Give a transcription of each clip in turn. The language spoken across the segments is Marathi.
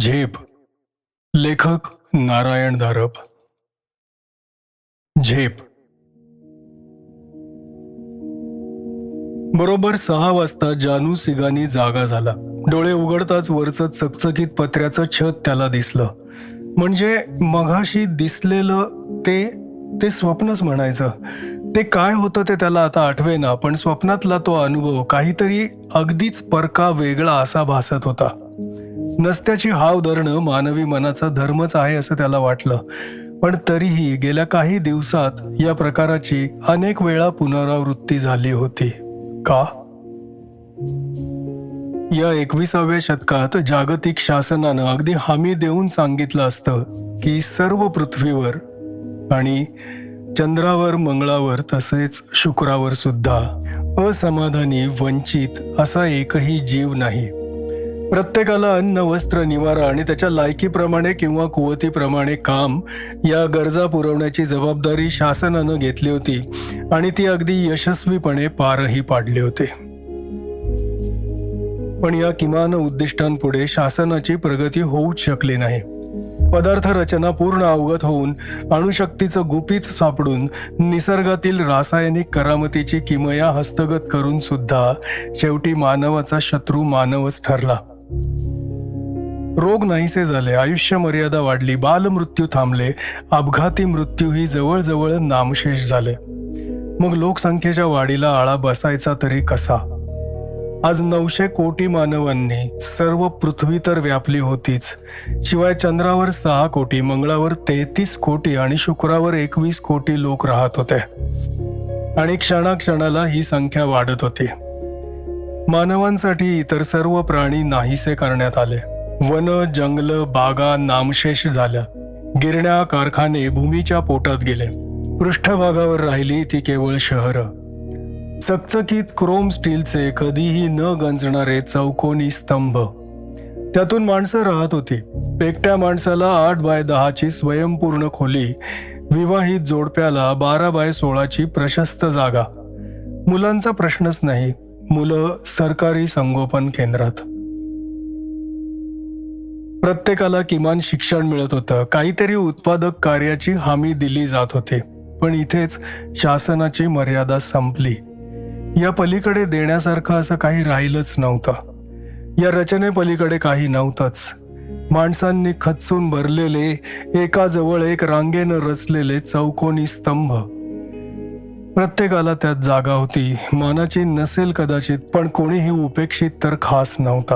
झेप. लेखक नारायण धारप. झेप. बरोबर सहा वाजता जानू सिगानी जागा झाला. डोळे उघडताच वरचं चकचकीत पत्र्याचं छत त्याला दिसलं. म्हणजे मघाशी दिसलेलं ते ते स्वप्नच म्हणायचं. ते काय होतं ते त्याला आता आठवेना पण स्वप्नातला तो अनुभव काहीतरी अगदीच परका वेगळा असा भासत होता. नसत्याची हाव धरणं मानवी मनाचा धर्मच आहे असं त्याला वाटलं. पण तरीही गेल्या काही दिवसात या प्रकाराची अनेक वेळा पुनरावृत्ती झाली होती. का? या एकविसाव्या शतकात जागतिक शासनानं अगदी हमी देऊन सांगितलं असतं की सर्व पृथ्वीवर आणि चंद्रावर मंगळावर तसेच शुक्रावर सुद्धा असमाधानी वंचित असा एकही जीव नाही. प्रत्येकाला अन्न वस्त्र निवारा आणि त्याच्या लायकीप्रमाणे किंवा कुवतीप्रमाणे काम या गरजा पुरवण्याची जबाबदारी शासनानं घेतली होती आणि ती अगदी यशस्वीपणे पारही पाडले होते. पण या किमान उद्दिष्टांपुढे शासनाची प्रगती होऊच शकली नाही. पदार्थ रचना पूर्ण अवगत होऊन अणुशक्तीचं गुपित सापडून निसर्गातील रासायनिक करामतीची किमया हस्तगत करून सुद्धा शेवटी मानवाचा शत्रू मानवच ठरला. रोग नाहीसे झाले आयुष्य मर्यादा वाढली बालमृत्यू थांबले अपघाती मृत्यूही जवळजवळ नामशेष झाले. मग लोकसंख्येच्या वाढीला आळा बसायचा तरी कसा? आज नऊशे कोटी मानवांनी सर्व पृथ्वी तर व्यापली होतीच. शिवाय चंद्रावर सहा कोटी मंगळावर तेहतीस कोटी आणि शुक्रावर एकवीस कोटी लोक राहत होते. आणि क्षणाक्षणाला ही संख्या वाढत होती. मानवांसाठी इतर सर्व प्राणी नाहीसे करण्यात आले. वन जंगल बागा नामशेष झाल्या. गिरण्या कारखाने भूमीच्या पोटात गेले. पृष्ठभागावर राहिली ती केवळ शहरं. चकचकीत क्रोम स्टीलचे कधीही न गंजणारे चौकोनी स्तंभ. त्यातून माणसं राहत होती. एकट्या माणसाला आठ बाय दहाची स्वयंपूर्ण खोली विवाहित जोडप्याला बारा बाय सोळाची प्रशस्त जागा. मुलांचा प्रश्नच नाही. मुलं सरकारी संगोपन केंद्रात. प्रत्येकाला किमान शिक्षण मिळत होतं. काहीतरी उत्पादक कार्याची हमी दिली जात होती. पण इथेच शासनाची मर्यादा संपली. या पलीकडे देण्यासारखं असं काही राहिलंच नव्हतं. या रचनेपलीकडे काही नव्हतंच. माणसांनी खचून भरलेले एकाजवळ एक रांगेनं रचलेले चौकोनी स्तंभ. प्रत्येकाला त्यात जागा होती. मानाची नसेल कदाचित पण कोणीही उपेक्षित तर खास नव्हता.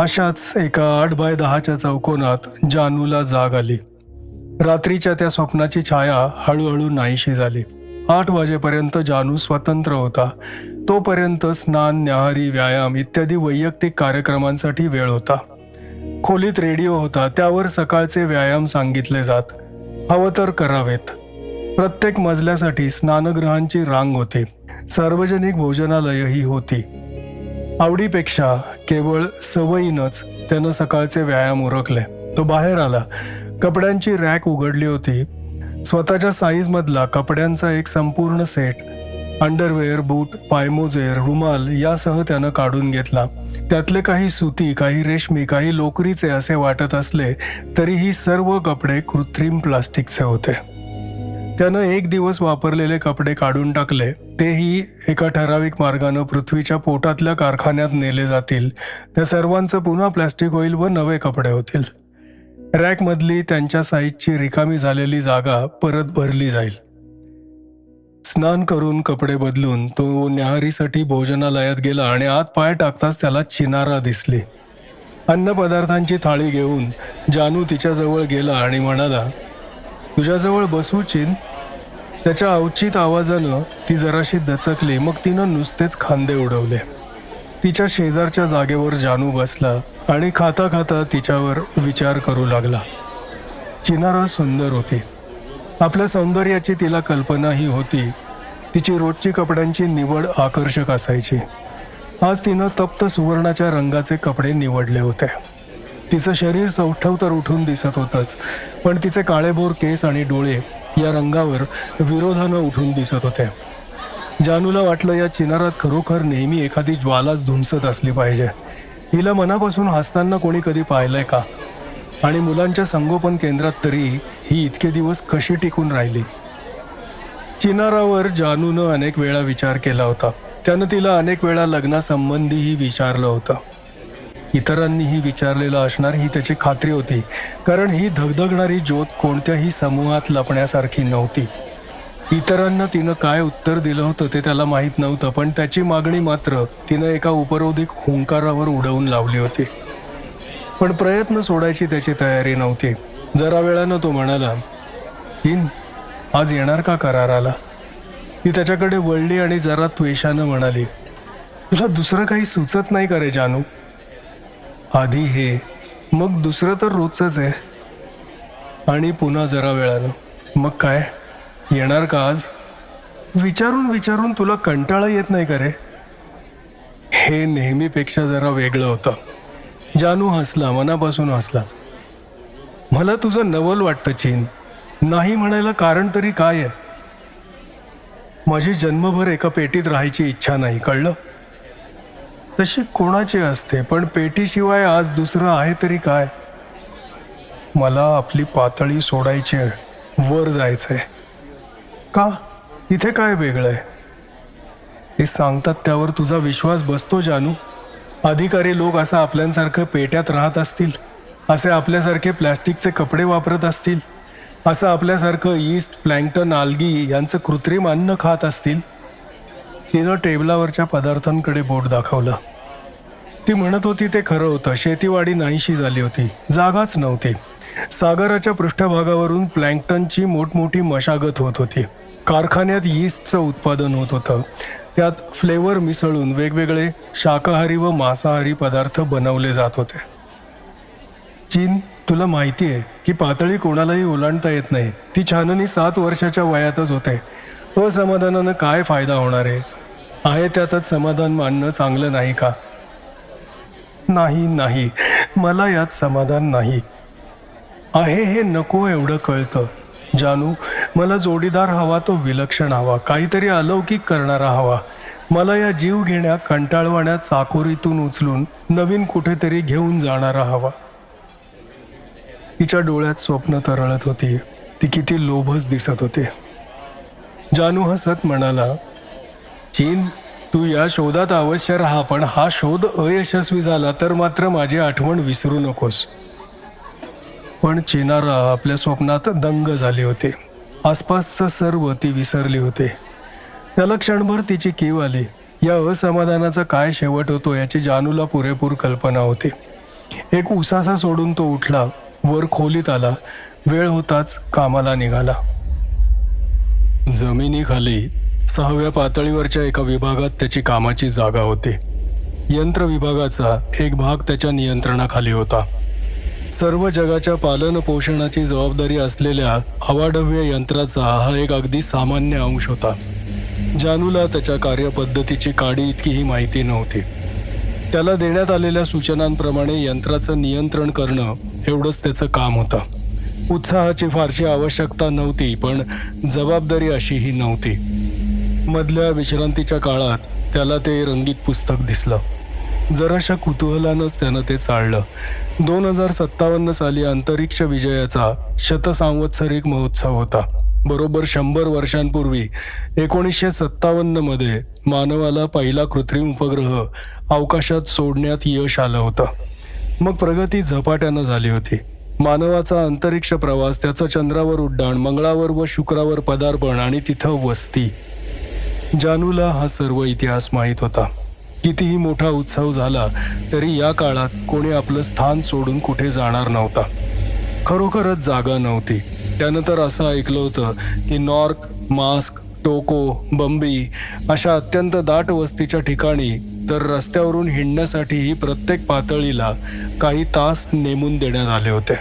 अशाच एका आठ बाय दहाच्या चौकोनात जानूला जाग आली. रात्रीच्या त्या स्वप्नाची छाया हळूहळू नाहीशी झाली. आठ वाजेपर्यंत जानू स्वतंत्र होता. तोपर्यंत स्नान न्याहारी व्यायाम इत्यादी वैयक्तिक कार्यक्रमांसाठी वेळ होता. खोलीत रेडिओ होता. त्यावर सकाळचे व्यायाम सांगितले जात. हवं तर करावेत. प्रत्येक मजल्यासाठी स्नानगृहांची रांग होती. सार्वजनिक भोजनालयही होती. आवडीपेक्षा केवळ सवयीनच त्यानं सकाळचे व्यायाम उरकले. तो बाहेर आला. कपड्यांची रॅक उघडली होती. स्वतःच्या साईजमधला कपड्यांचा एक संपूर्ण सेट अंडरवेअर बूट पायमोजेर रुमाल यासह त्यानं काढून घेतला. त्यातले काही सुती काही रेशमी काही लोकरीचे असे वाटत असले तरीही सर्व कपडे कृत्रिम प्लास्टिकचे होते. त्यानं एक दिवस वापरलेले कपडे काढून टाकले. तेही एका ठराविक मार्गानं पृथ्वीच्या पोटातल्या कारखान्यात नेले जातील. त्या सर्वांचं पुन्हा प्लॅस्टिक होईल व नवे कपडे होतील. रॅकमधली त्यांच्या साईजची रिकामी झालेली जागा परत भरली जाईल. स्नान करून कपडे बदलून तो न्याहारीसाठी भोजनालयात गेला आणि आत पाय टाकताच त्याला चिनारा दिसली. अन्नपदार्थांची थाळी घेऊन जानू तिच्याजवळ गेला आणि म्हणाला तुझ्याजवळ बसू चिन त्याच्या अवचित आवाजानं ती जराशी दचकली. मग तिनं नुसतेच खांदे उडवले. तिच्या शेजारच्या जागेवर जानू बसला आणि खाता खाता तिच्यावर विचार करू लागला. चिनारा सुंदर होती. आपल्या सौंदर्याची तिला कल्पनाही होती. तिची रोजची कपड्यांची निवड आकर्षक असायची. आज तिनं तप्त सुवर्णाच्या रंगाचे कपडे निवडले होते. तिचं शरीर सौठव तर उठून दिसत होतंच पण तिचे काळेभोर केस आणि डोळे या रंगावर विरोधानं उठून दिसत होते. जानूला वाटलं या चिनारात खरोखर नेहमी एखादी ज्वालाच धुमसत असली पाहिजे. हिला मनापासून हसताना कोणी कधी पाहिलंय का? आणि मुलांच्या संगोपन केंद्रात तरी ही इतके दिवस कशी टिकून राहिली? चिनारावर जानूनं अनेक वेळा विचार केला होता. त्यानं तिला अनेक वेळा लग्नासंबंधीही विचारलं होतं. इतरांनीही विचारलेलं असणार ही त्याची खात्री होती. कारण ही धगधगणारी ज्योत कोणत्याही समूहात लपण्यासारखी नव्हती. इतरांना तिनं काय उत्तर दिलं होतं ते त्याला माहीत नव्हतं पण त्याची मागणी मात्र तिनं एका उपरोधिक हुंकारावर उडवून लावली होती. पण प्रयत्न सोडायची त्याची तयारी नव्हती. जरा वेळानं तो म्हणाला हिन आज येणार का कराराला? ती त्याच्याकडे वळली आणि जरा त्वेषानं म्हणाली तुला दुसरं काही सुचत नाही का रे जानू? आधी हे मग दुसरं तर रोजच आहे. आणि पुन्हा जरा वेळानं. मग काय? येणार का आज? विचारून विचारून तुला कंटाळा येत नाही का रे? हे नेहमीपेक्षा जरा वेगळं होतं. जानू हसला मनापासून हसला. मला तुझं नवल वाटतं चीन. नाही म्हणायला कारण तरी काय आहे? माझी जन्मभर एका पेटीत राहायची इच्छा नाही कळलं? तशी कोणाची असते? पण पेटीशिवाय आज दुसरं आहे तरी काय? मला आपली पातळी सोडायची आहे. वर जायचंय. का? इथे काय वेगळं आहे? ते सांगतात त्यावर तुझा विश्वास बसतो जानू. अधिकारी लोक असं आपल्यासारखं पेट्यात राहत असतील. असे आपल्यासारखे प्लॅस्टिकचे कपडे वापरत असतील. असं आपल्यासारखं ईस्ट प्लँक्टन आल्गी यांचं कृत्रिम अन्न खात असतील. तिनं टेबलावरच्या पदार्थांकडे बोट दाखवलं. ती म्हणत होती ते खरं होतं. शेतीवाडी नाहीशी झाली होती. जागाच नव्हती. सागराच्या पृष्ठभागावरून प्लँक्टनची मोठमोठी मशागत होत होती. कारखान्यात यीस्टचं उत्पादन होत होतं. त्यात फ्लेवर मिसळून वेगवेगळे शाकाहारी व मांसाहारी पदार्थ बनवले जात होते. चीन तुला माहिती आहे की पातळी कोणालाही ओलांडता येत नाही. ती छाननी सात वर्षाच्या वयातच होते. असमाधानानं काय फायदा होणार आहे? आहे त्यातच समाधान मानणं चांगलं नाही का? नाही नाही. मला यात समाधान नाही. आहे हे नको एवढं कळतं. जानू मला जोडीदार हवा तो विलक्षण हवा. काहीतरी अलौकिक करणारा हवा. मला या जीव घेण्या कंटाळवाण्या चाकोरीतून उचलून नवीन कुठेतरी घेऊन जाणारा हवा. तिच्या डोळ्यात स्वप्न तरळत होती. ती किती लोभच दिसत होते. जानू हसत म्हणाला चीन तू या शोधात अवश्य राहा पण हा शोध अयशस्वी झाला तर मात्र माझी आठवण विसरू नकोस. पण चिनारा आपल्या स्वप्नात दंग झाले होते. आसपासचं सर्व ती विसरली होते. त्याला क्षणभर तिची कीव आली. या असमाधानाचा काय शेवट होतो याची जानूला पुरेपूर कल्पना होती. एक उसासा सोडून तो उठला वर खोलीत आला. वेळ होताच कामाला निघाला. जमिनीखाली सहाव्या पातळीवरच्या एका विभागात त्याची कामाची जागा होती. यंत्र विभागाचा एक भाग त्याच्या नियंत्रणाखाली होता. सर्व जगाच्या पालन पोषणाची जबाबदारी असलेल्या अवाढव्य यंत्राचा हा एक अगदी सामान्य अंश होता. जानूला त्याच्या कार्यपद्धतीची काडी इतकीही माहिती नव्हती. त्याला देण्यात आलेल्या सूचनांप्रमाणे यंत्राचं नियंत्रण करणं एवढंच त्याचं काम होतं. उत्साहाची फारशी आवश्यकता नव्हती पण जबाबदारी अशीही नव्हती. मधल्या विश्रांतीच्या काळात त्याला ते रंगीत पुस्तक दिसलं. जराशा कुतूहलानंच त्यानं ते चाळलं. दोन हजार सत्तावन्न साली अंतरिक्ष विजयाचा शतसांवत्सरिक महोत्सव होता. बरोबर शंभर वर्षांपूर्वी एकोणीसशे सत्तावन्नमध्ये मानवाला पहिला कृत्रिम उपग्रह अवकाशात सोडण्यात यश आलं होतं. मग प्रगती झपाट्यानं झाली होती. मानवाचा अंतरिक्ष प्रवास त्याचं चंद्रावर उड्डाण मंगळावर व शुक्रावर पदार्पण आणि तिथं वस्ती. जानूला हा सर्व इतिहास माहीत होता. कितीही मोठा उत्सव झाला तरी या काळात कोणी आपलं स्थान सोडून कुठे जाणार नव्हता. खरोखरच जागा नव्हती. त्यानं तर असं ऐकलं होतं की नॉर्क मास्क टोको बंबी अशा अत्यंत दाट वस्तीच्या ठिकाणी तर रस्त्यावरून हिंडण्यासाठीही प्रत्येक पातळीला काही तास नेमून देण्यात आले होते.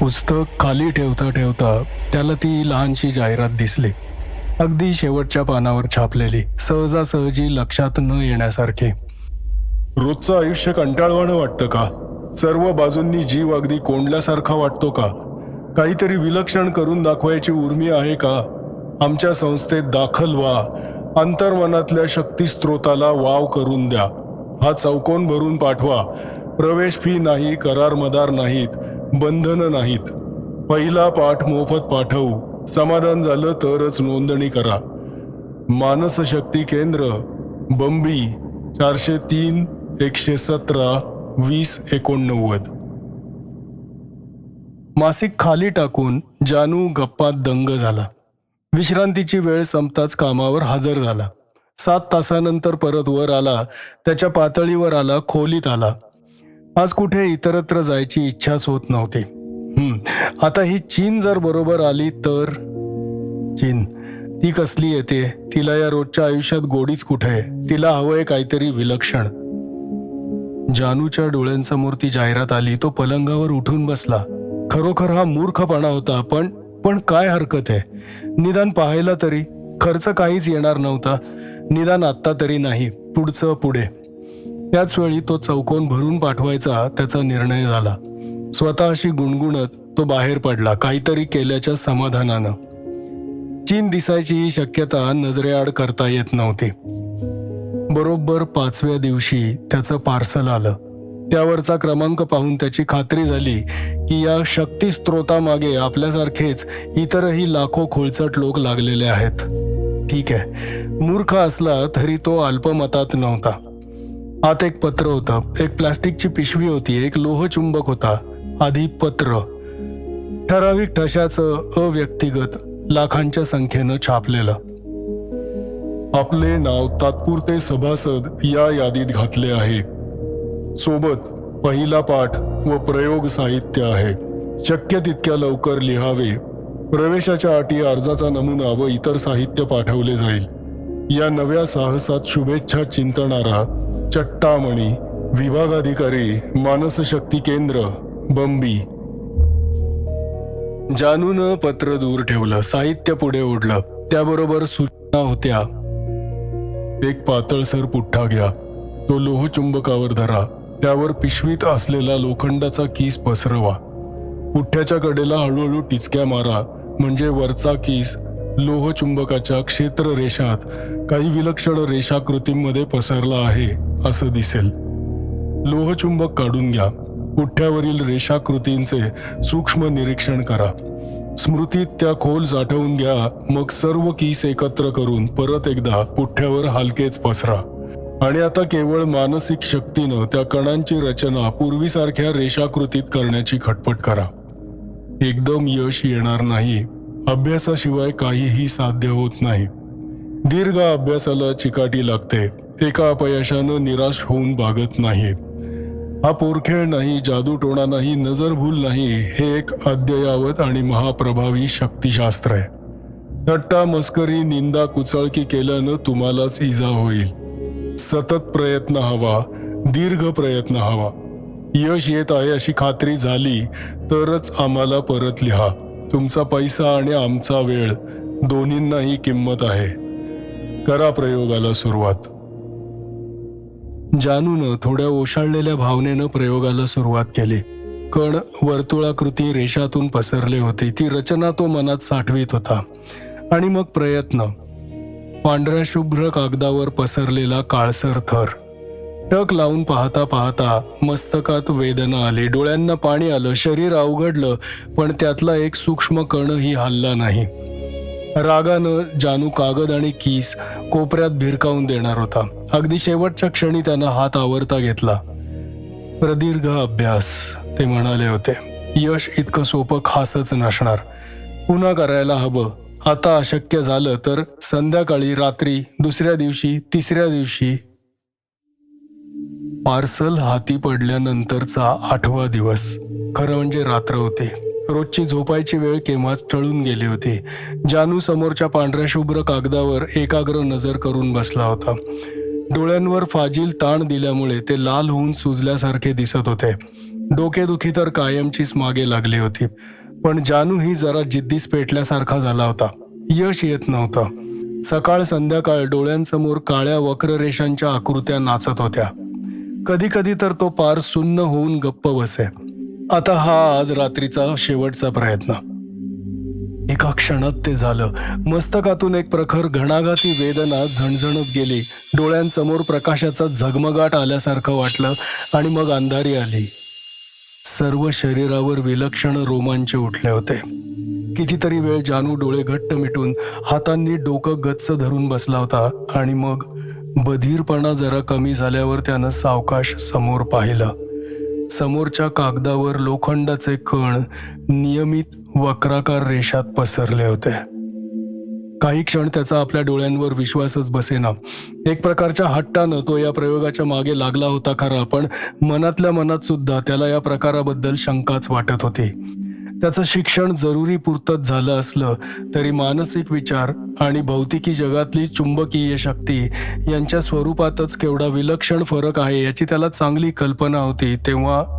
पुस्तक खाली ठेवता ठेवता त्याला ती लहानशी जाहिरात दिसली. अगदी शेवटच्या पानावर छापलेली सहजासहजी लक्षात न येण्यासारखे. रोजचं आयुष्य कंटाळवाणं वाटतं का? सर्व बाजूंनी जीव अगदी कोंडल्यासारखा वाटतो का? काहीतरी विलक्षण करून दाखवायची उर्मी आहे का? आमच्या संस्थेत दाखल व्हा. अंतर्मनातल्या शक्ती स्त्रोताला वाव करून द्या. हा चौकोन भरून पाठवा. प्रवेश फी नाही करार मदार नाहीत बंधनं नाहीत. पहिला पाठ मोफत पाठवू. समाधान झालं तरच नोंदणी करा. मानस शक्ती केंद्र बंबी चारशे तीन एकशे सतरा वीस एकोणनव्वद. मासिक खाली टाकून जानू गप्पात दंग झाला. विश्रांतीची वेळ संपताच कामावर हजर झाला. सात तासानंतर परत वर आला त्याच्या पातळीवर आला खोलीत आला. आज कुठे इतरत्र जायची इच्छाच होत नव्हती. आता ही चीन जर बरोबर आली तर? चीन ती कसली येते? तिला या रोजच्या आयुष्यात गोडीच कुठे? तिला हवंय काहीतरी विलक्षण. जानूच्या डोळ्यांसमोर ती जाहिरात आली तो पलंगावर उठून बसला. खरोखर हा मूर्खपणा होता पण पण काय हरकत आहे? निदान पाहायला तरी. खर्च काहीच येणार नव्हता. निदान आत्ता तरी नाही. पुढचं पुढे. त्याच वेळी तो चौकोन भरून पाठवायचा त्याचा निर्णय झाला. स्वतःशी गुणगुणत तो बाहेर पडला काहीतरी केल्याच्या समाधानानं. चीन दिसायची ही शक्यता नजरेआड करता येत नव्हती. बरोबर पाचव्या दिवशी त्याचं पार्सल आलं. त्यावरचा क्रमांक पाहून त्याची खात्री झाली की या शक्ती स्त्रोतामागे आपल्यासारखेच इतरही लाखो खोलचट लोक लागलेले आहेत. ठीक आहे मूर्ख असला तरी तो अल्पमतात नव्हता. आत एक पत्र होतं. एक प्लास्टिकची पिशवी होती एक लोहचुंबक होता. आधी पत्र. ठराविक ठशाचं अव्यक्तिगत लाखांच्या संख्येनं छापलेलं. आपले नाव तात्पुरते सभासद या यादीत घातले आहे. सोबत पहिला पाठ व प्रयोग साहित्य आहे. शक्य तितक्या लवकर लिहावे. प्रवेशाच्या अटी अर्जाचा नमुना व इतर साहित्य पाठवले जाईल. या नव्या साहसात शुभेच्छा चिंतणारा चट्टामणी विभागाधिकारी मानसशक्ती केंद्र बंबी जानून पत्र दूर ठेवलं साहित्य पुढे ओढलं. त्याबरोबर सूचना होत्या. एक पातळसर पुठ्ठा घ्या. तो लोहचुंबकावर धरा. त्यावर पिशवीत असलेला लोखंडाचा कीस पसरवा. पुठ्ठ्याच्या कडेला हळूहळू टिचक्या मारा. म्हणजे वरचा कीस लोहचुंबकाच्या क्षेत्र रेषात काही विलक्षण रेषाकृतींमध्ये पसरला आहे असं दिसेल. लोहचुंबक काढून घ्या. पुठ्ठ्यावरील रेषाकृतींचे सूक्ष्म निरीक्षण करा. स्मृतीत त्या खोल साठवून घ्या मग सर्व कीस एकत्र करून परत एकदा पुठ्ठ्यावर हलकेच पसरा. आणि आता केवळ मानसिक शक्तीनं त्या कणांची रचना पूर्वीसारख्या रेषाकृतीत करण्याची खटपट करा. एकदम यश येणार नाही. अभ्यासाशिवाय काहीही साध्य होत नाही. दीर्घ अभ्यासाला चिकाटी लागते. एका अपयशानं निराश होऊन भागत नाही. हा पोरखेळ नाही जादूटोणा नाही नजरभूल नाही हे एक अद्ययावत आणि महाप्रभावी शक्तिशास्त्र आहे. थट्टा मस्करी निंदा कुचळकी केल्यानं तुम्हालाच इजा होईल. सतत प्रयत्न हवा दीर्घ प्रयत्न हवा. यश येत आहे अशी खात्री झाली तरच आम्हाला परत लिहा. तुमचा पैसा आणि आमचा वेळ दोन्हींनाही किंमत आहे. करा प्रयोगाला सुरुवात. जानूनं थोड्या ओशाळलेल्या भावनेनं प्रयोगाला सुरुवात केली. कण वर्तुळाकृती रेषातून पसरले होते. ती रचना तो मनात साठवीत होता. आणि मग प्रयत्न. पांढऱ्या शुभ्र कागदावर पसरलेला काळसर थर. टक लावून पाहता पाहता मस्तकात वेदना आली. डोळ्यांना पाणी आलं. शरीर अवघडलं पण त्यातला एक सूक्ष्म कणही हल्ला नाही. रागानं जानू कागद आणि कीस कोपऱ्यात भिरकावून देणार होता. अगदी शेवटच्या क्षणी त्यानं हात आवरता घेतला. प्रदीर्घ अभ्यास ते म्हणाले होते. यश इतकं सोपं खासच नसणार. पुन्हा करायला हवं. आता अशक्य झालं तर संध्याकाळी रात्री दुसऱ्या दिवशी तिसऱ्या दिवशी. पार्सल हाती पडल्यानंतरचा आठवा दिवस. खरं म्हणजे रात्र होते. रोजची झोपायची वेळ केव्हाच टळून गेली होती. जानू समोरच्या पांढऱ्या शुभ्र कागदावर एकाग्र नजर करून बसला होता. डोळ्यांवर फाजील ताण दिल्यामुळे ते लाल होऊन सुजल्यासारखे दिसत होते. डोकेदुखी तर कायमचीच मागे लागली होती. पण जानू ही जरा जिद्दीस पेटल्यासारखा झाला होता. यश येत नव्हतं. सकाळ संध्याकाळ डोळ्यांसमोर काळ्या वक्ररेषांच्या आकृत्या नाचत होत्या. कधी कधी तर तो पार सुन्न होऊन गप्प बसे. आता हा आज रात्रीचा शेवटचा प्रयत्न. एका क्षणात ते झालं. मस्तकातून एक प्रखर घणाघाती वेदना झणझणत गेली. डोळ्यांसमोर प्रकाशाचा झगमगाट आल्यासारखं वाटलं आणि मग अंधारी आली. सर्व शरीरावर विलक्षण रोमांच उठले होते. कितीतरी वेळ जानू डोळे घट्ट मिटून हातांनी डोकं गच्च धरून बसला होता आणि मग बधीरपणा जरा कमी झाल्यावर त्यानं सावकाश समोर पाहिलं. समोरच्या कागदावर लोखंडाचे कण नियमित वक्राकार रेषात पसरले होते. काही क्षण त्याचा आपल्या डोळ्यांवर विश्वासच बसेना. एक प्रकारच्या हट्टानं तो या प्रयोगाच्या मागे लागला होता खरा पण मनातल्या मनात सुद्धा त्याला या प्रकाराबद्दल शंकाच वाटत होती. त्याचं शिक्षण जरुरी पुरतच झालं असलं तरी मानसिक विचार आणि भौतिकी जगातली चुंबकीय शक्ती यांच्या स्वरूपातच केवढा विलक्षण फरक आहे याची त्याला चांगली कल्पना होती तेव्हा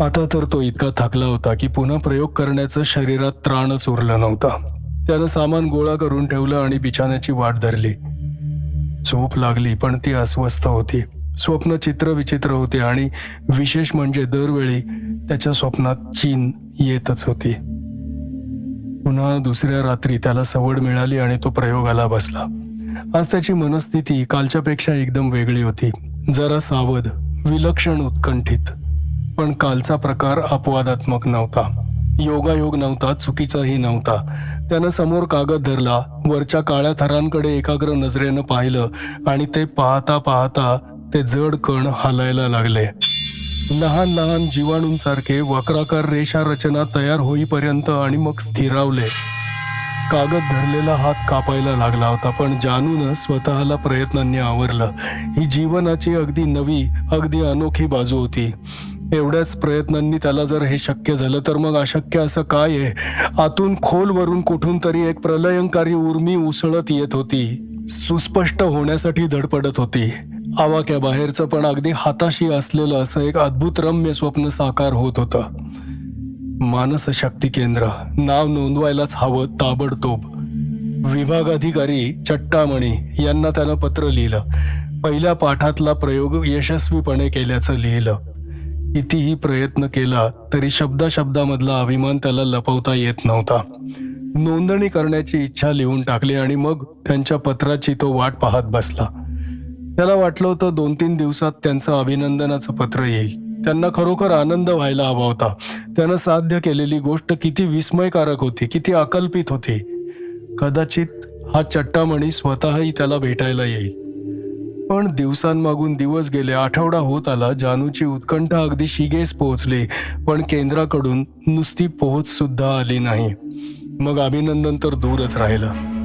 आता तर तो इतका थकला होता की पुन्हा प्रयोग करण्याचं शरीरात त्राणच उरलं नव्हता. त्यानं सामान गोळा करून ठेवलं आणि बिछाण्याची वाट धरली. झोप लागली पण ती अस्वस्थ होती. स्वप्न चित्र विचित्र होते आणि विशेष म्हणजे दरवेळी त्याच्या स्वप्नात चीन येतच होती. पुन्हा दुसऱ्या रात्री त्याला सवड मिळाली आणि तो प्रयोगाला बसला. आज त्याची मनस्थिती कालच्यापेक्षा एकदम वेगळी होती. जरा सावध विलक्षण उत्कंठित. पण कालचा प्रकार अपवादात्मक नव्हता. योगायोग नव्हता चुकीचाही नव्हता. त्यानं समोर कागद धरला वरच्या काळ्या थरांकडे एकाग्र नजरेनं पाहिलं आणि ते पाहता पाहता ते जड कण हालायला लागले. लहान लहान जीवाणूंसारखे वक्राकार रेषा रचना तयार होईपर्यंत आणि मग स्थिरावले. कागद धरलेला हात कापायला लागला होता पण जानून स्वतःला प्रयत्नांनी आवरलं. ही जीवनाची अगदी नवी अगदी अनोखी बाजू होती. एवढ्याच प्रयत्नांनी त्याला जर हे शक्य झालं तर मग अशक्य असं काय आहे? आतून खोलवरून कुठून तरी एक प्रलयंकारी उर्मी उसळत येत होती. सुस्पष्ट होण्यासाठी धडपडत होती. आवाक्या बाहेरचं पण अगदी हाताशी असलेलं असं एक अद्भुत रम्य स्वप्न साकार होत होतं. मानस शक्ती केंद्र नाव नोंदवायलाच हवं ताबडतोब. विभागाधिकारी चट्टामणी यांना त्यानं पत्र लिहिलं. पहिल्या पाठातला प्रयोग यशस्वीपणे केल्याचं लिहिलं. कितीही प्रयत्न केला तरी शब्दाशब्दामधला अभिमान त्याला लपवता येत नव्हता. नोंदणी करण्याची इच्छा लिहून टाकली आणि मग त्यांच्या पत्राची तो वाट पाहत बसला. त्याला वाटलं होतं दोन तीन दिवसात त्यांचं अभिनंदनाचं पत्र येईल. त्यांना खरोखर आनंद व्हायला हवा होता. त्यानं साध्य केलेली गोष्ट किती विस्मयकारक होती किती अकल्पित होती. कदाचित हा चट्टामणी स्वतःही त्याला भेटायला येईल. पण दिवसांमागून दिवस गेले आठवडा होत आला जानूची उत्कंठा अगदी शिगेस पोहोचली पण केंद्राकडून नुसती पोहोच सुद्धा आली नाही. मग अभिनंदन तर दूरच राहिलं.